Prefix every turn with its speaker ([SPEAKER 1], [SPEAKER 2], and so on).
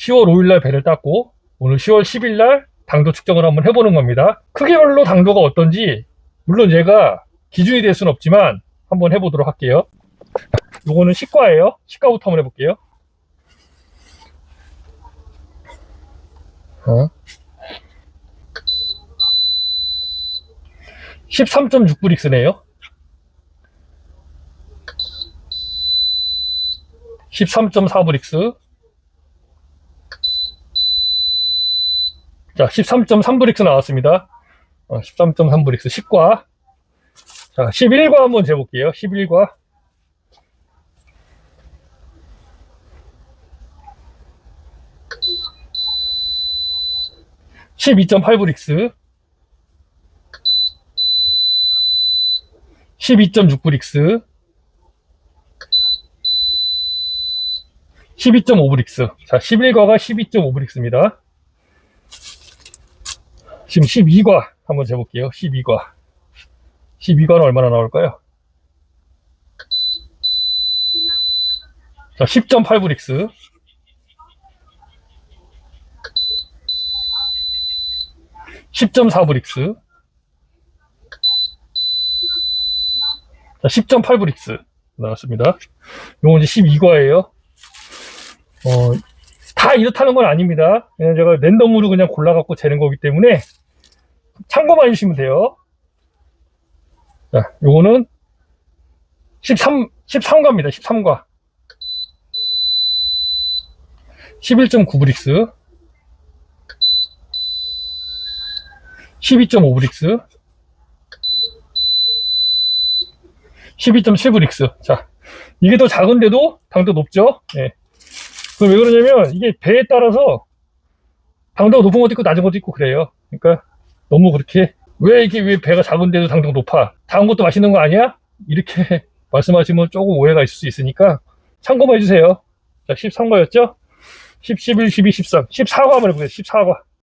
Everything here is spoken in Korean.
[SPEAKER 1] 10월 5일날 배를 땄고 오늘 10월 10일날 당도 측정을 한번 해보는 겁니다. 크기별로 당도가 어떤지 물론 얘가 기준이 될 수는 없지만 한번 해보도록 할게요. 요거는 식과예요. 식과부터 한번 해볼게요. 어? 13.6브릭스네요. 13.4브릭스. 자, 13.3 브릭스 나왔습니다. 어, 13.3 브릭스 10과. 자, 11과 한번 재볼게요. 11과. (12.8 브릭스) 12.6 브릭스 12.5 브릭스 자 11과가 12.5 브릭스입니다 지금 12과 한번 재볼게요 12과 12과는 얼마나 나올까요 자 10.8 브릭스 10.4브릭스 자, 10.8 브릭스 나왔습니다. 요건 이제 12과예요. 어, 다 이렇다는 건 아닙니다. 그냥 제가 랜덤으로 그냥 골라갖고 재는 거기 때문에 참고만 해주시면 돼요. 자, 요거는 13, 13과입니다. 13과. 11.9브릭스. 12.5브릭스. 12.7브릭스. 자, 이게 더 작은데도 당도 높죠? 예. 그럼 왜 그러냐면, 이게 배에 따라서 당도가 높은 것도 있고 낮은 것도 있고 그래요. 그러니까 너무 그렇게, 왜 이게 왜 배가 작은데도 당도가 높아? 작은 것도 맛있는 거 아니야? 이렇게 말씀하시면 조금 오해가 있을 수 있으니까 참고만 해주세요. 자, 13과였죠? 10, 11, 12, 13. 14과 한번 해보겠습니다. 14과.